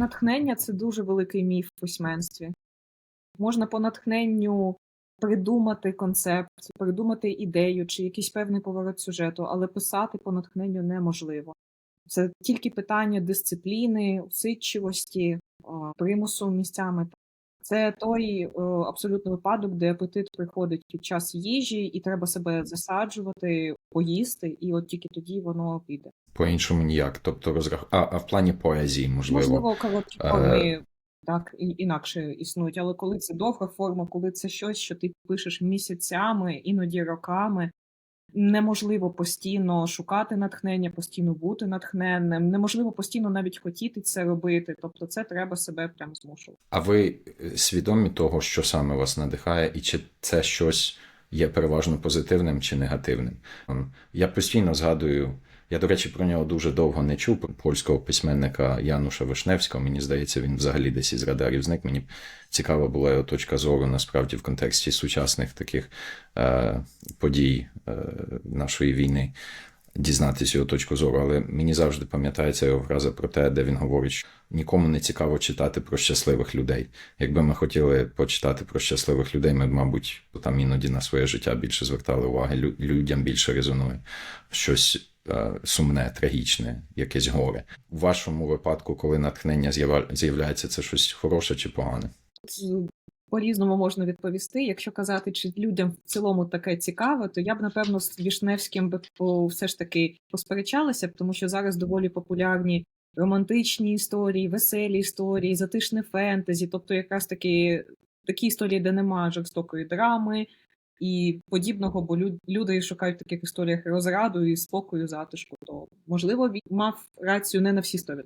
натхнення це дуже великий міф в письменстві. Можна по натхненню придумати концепт, придумати ідею чи якийсь певний поворот сюжету, але писати по натхненню неможливо. Це тільки питання дисципліни, усидчивості, примусу місцями. Це той о, абсолютно випадок, де апетит приходить під час їжі, і треба себе засаджувати, поїсти, і от тільки тоді воно піде. По-іншому ніяк. Тобто розрах... а, а в плані поезії, можливо. Можливо, короткі Е, форми так і- інакше існують, але коли це довга форма, коли це щось, що ти пишеш місяцями, іноді роками, неможливо постійно шукати натхнення, постійно бути натхненним, неможливо постійно навіть хотіти це робити. Тобто, це треба себе прям змушувати. А ви е, свідомі того, що саме вас надихає, і чи це щось є переважно позитивним чи негативним? Я постійно згадую. Я, до речі, про нього дуже довго не чув польського письменника Януша Вишневського. Мені здається, він взагалі десь із радарів зник. Мені цікава була його точка зору насправді в контексті сучасних таких е, подій е, нашої війни. Дізнатися його точку зору, але мені завжди пам'ятається його фраза про те, де він говорить, що нікому не цікаво читати про щасливих людей. Якби ми хотіли почитати про щасливих людей, ми б, мабуть, там іноді на своє життя більше звертали уваги. Людям більше резонує щось сумне, трагічне, якесь горе. У вашому випадку, коли натхнення з'являється, це щось хороше чи погане? По-різному можна відповісти. Якщо казати, чи людям в цілому таке цікаве, то я б напевно з Вішневським би все ж таки посперечалася, тому що зараз доволі популярні романтичні історії, веселі історії, затишне фентезі, тобто якраз таки такі історії, де немає жорстокої драми і подібного, бо лю- люди шукають в таких історіях розраду і спокою, затишку. То можливо він мав рацію не на всі 100%.